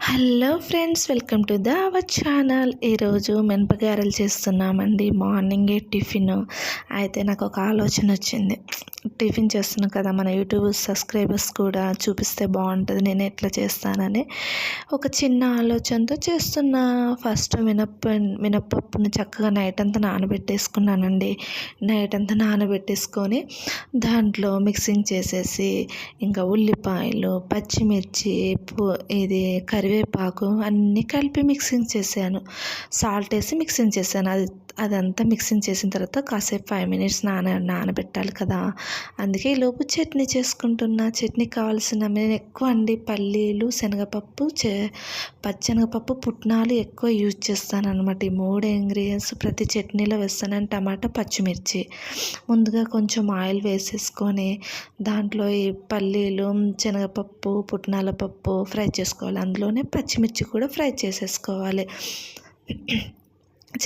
Hello friends welcome to the our channel. ఈరోజు మినపగారెలు చేస్తున్నామండి. మార్నింగే టిఫిన్. అయితే నాకు ఒక ఆలోచన వచ్చింది. టిఫిన్ చేస్తున్నాం కదా మన యూట్యూబ్ సబ్స్క్రైబర్స్ కూడా చూపిస్తే బాగుంటుంది నేను ఎట్లా చేస్తానని ఒక చిన్న ఆలోచనతో చేస్తున్న. ఫస్ట్ మినప్ప మినప్పప్పుని చక్కగా నైట్ అంతా నానబెట్టేసుకున్నానండి. నైట్ అంతా నానబెట్టేసుకొని దాంట్లో మిక్సింగ్ చేసేసి ఇంకా ఉల్లిపాయలు పచ్చిమిర్చి ఇది కర్రీ కరివేపాకు అన్నీ కలిపి మిక్సింగ్ చేశాను. సాల్ట్ వేసి మిక్సింగ్ చేశాను. అది అదంతా మిక్సింగ్ చేసిన తర్వాత కాసేపు ఫైవ్ మినిట్స్ నాన నానబెట్టాలి కదా. అందుకే ఈలోపు చట్నీ చేసుకుంటున్నా. చట్నీ కావాల్సిన నేను ఎక్కువ అండి పల్లీలు శనగపప్పు చే పచ్చెనగపప్పు పుట్నాలు ఎక్కువ యూజ్ చేస్తాను అనమాట ఈ మూడు ఇంగ్రీడియంట్స్ ప్రతి చట్నీలో వేస్తాను టమాటా పచ్చిమిర్చి. ముందుగా కొంచెం ఆయిల్ వేసేసుకొని దాంట్లో ఈ పల్లీలు శనగపప్పు పుట్నాల పప్పు ఫ్రై చేసుకోవాలి. అందులో పచ్చిమిర్చి కూడా ఫ్రై చేసేసుకోవాలి.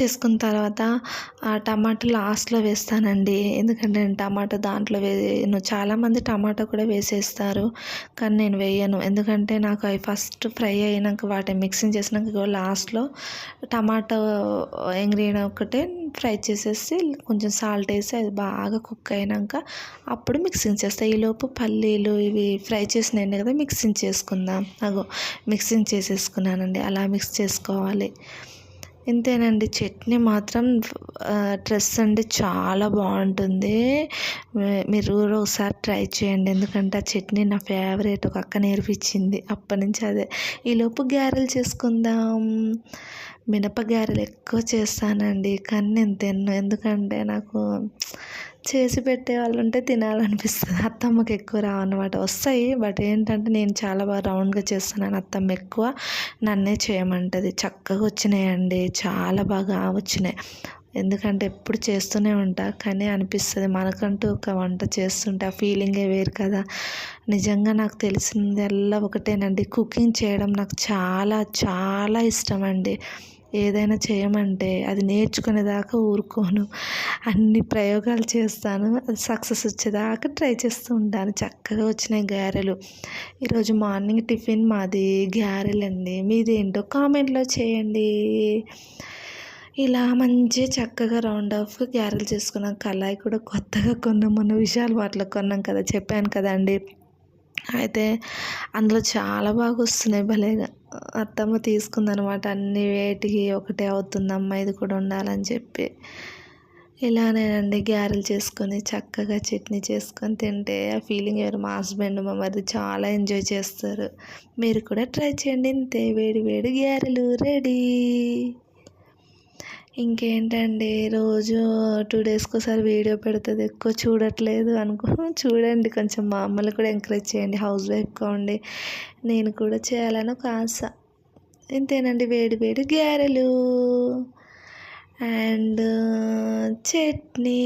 చేసుకున్న తర్వాత ఆ టమాటా లాస్ట్లో వేస్తానండి. ఎందుకంటే నేను టమాటా దాంట్లో వేయను చాలామంది టమాటా కూడా వేసేస్తారు కానీ నేను వేయను. ఎందుకంటే నాకు అవి ఫస్ట్ ఫ్రై అయినాక వాటిని మిక్సింగ్ చేసినాక లాస్ట్లో టమాటా ఇంగ్రీడియంట్ ఒకటే ఫ్రై చేసేసి కొంచెం సాల్ట్ వేసి అది బాగా కుక్ అయినాక అప్పుడు మిక్సింగ్ చేస్తాను ఈలోపు పల్లీలు ఇవి ఫ్రై చేసినాయి కదా మిక్సింగ్ చేసుకుందాం. అగో మిక్సింగ్ చేసేసుకున్నానండి. అలా మిక్స్ చేసుకోవాలి. ఇంతేనండి. చట్నీ మాత్రం డ్రెస్ అండి చాలా బాగుంటుంది. మీరు కూడా ఒకసారి ట్రై చేయండి. ఎందుకంటే ఆ చట్నీ నా ఫేవరెట్. ఒక అక్క నేర్పించింది. అప్పటి నుంచి అదే. ఈలోపు గ్యారెలు చేసుకుందాం. మినప గారెలు ఎక్కువ చేస్తానండి. కానీ నేను తిన్ను. ఎందుకంటే నాకు చేసి పెట్టే వాళ్ళు ఉంటే తినాలనిపిస్తుంది. అత్తమ్మకి ఎక్కువ రావన్నమాట. వస్తాయి. బట్ ఏంటంటే నేను చాలా బాగా రౌండ్గా చేస్తున్నాను అత్తమ్మ ఎక్కువ. నన్నే చేయమంటుంది. చక్కగా వచ్చినాయండి. చాలా బాగా వచ్చినాయి. ఎందుకంటే ఎప్పుడు చేస్తూనే ఉంటా. కానీ అనిపిస్తుంది. మనకంటూ ఒక వంట చేస్తుంటే ఆ ఫీలింగే వేరు కదా. నిజంగా నాకు తెలిసిందల్లా ఒకటేనండి. కుకింగ్ చేయడం నాకు చాలా చాలా ఇష్టం అండి ఏదైనా చేయమంటే అది నేర్చుకునేదాకా ఊరుకోను. అన్ని ప్రయోగాలు చేస్తాను. అది సక్సెస్ వచ్చేదాకా ట్రై చేస్తూ ఉంటాను. చక్కగా వచ్చినాయి గారెలు. ఈరోజు మార్నింగ్ టిఫిన్ మాది గారెలండి మీదేంటో కామెంట్లో చేయండి. ఇలా మంచిగా చక్కగా రౌండ్ ఆఫ్గా గ్యారెలు చేసుకున్నాం. కళాయి కూడా కొత్తగా కొన్నాం. మన విషయాలు వాటిలో కొన్నాం కదా. చెప్పాను కదండి. అయితే అందులో చాలా బాగా వస్తున్నాయి భలేగా అత్తమ్మ తీసుకుందనమాట అన్ని వేటికి ఒకటే అవుతుందమ్మా ఇది కూడా ఉండాలని చెప్పి. ఇలానేనండి గ్యారెలు చేసుకొని చక్కగా చట్నీ చేసుకొని తింటే ఆ ఫీలింగ్ ఎవరు మా హస్బెండ్ మా మరిది చాలా ఎంజాయ్ చేస్తారు. మీరు కూడా ట్రై చేయండి ఇంతే వేడి వేడి గ్యారెలు రెడీ. ఇంకేంటండి? రోజు టూ డేస్కి ఒకసారి వీడియో పెడుతుంది. ఎక్కువ చూడట్లేదు అనుకో చూడండి. కొంచెం మా అమ్మలు కూడా ఎంకరేజ్ చేయండి. హౌస్ వైఫ్గా ఉండి నేను కూడా చేయాలని ఒక ఆశ. ఇంతేనండి. వేడి వేడి గ్యారెలు. అండ్ చట్నీ.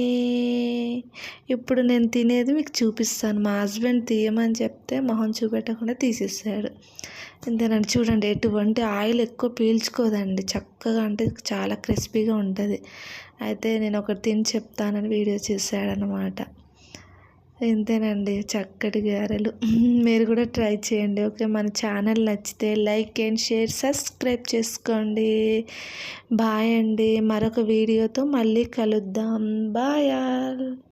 ఇప్పుడు నేను తినేది మీకు చూపిస్తాను. మా హస్బెండ్ తీయమని చెప్తే మొహం చూపెట్టకుండా తీసేసాడు. ఇంతేనండి. చూడండి ఎటువంటి ఆయిల్ ఎక్కువ పీల్చుకోదండి. చక్కగా అంటే చాలా క్రిస్పీగా ఉంటుంది. అయితే నేను ఒకటి తిని చెప్తానని వీడియో చేశాడనమాట ఇంతేనండి చక్కటి గారెలు. మీరు కూడా ట్రై చేయండి ఓకే? మన ఛానల్ నచ్చితే లైక్ అండ్ షేర్ సబ్స్క్రైబ్ చేసుకోండి. బాయ్ అండి మరొక వీడియోతో మళ్ళీ కలుద్దాం. బాయ్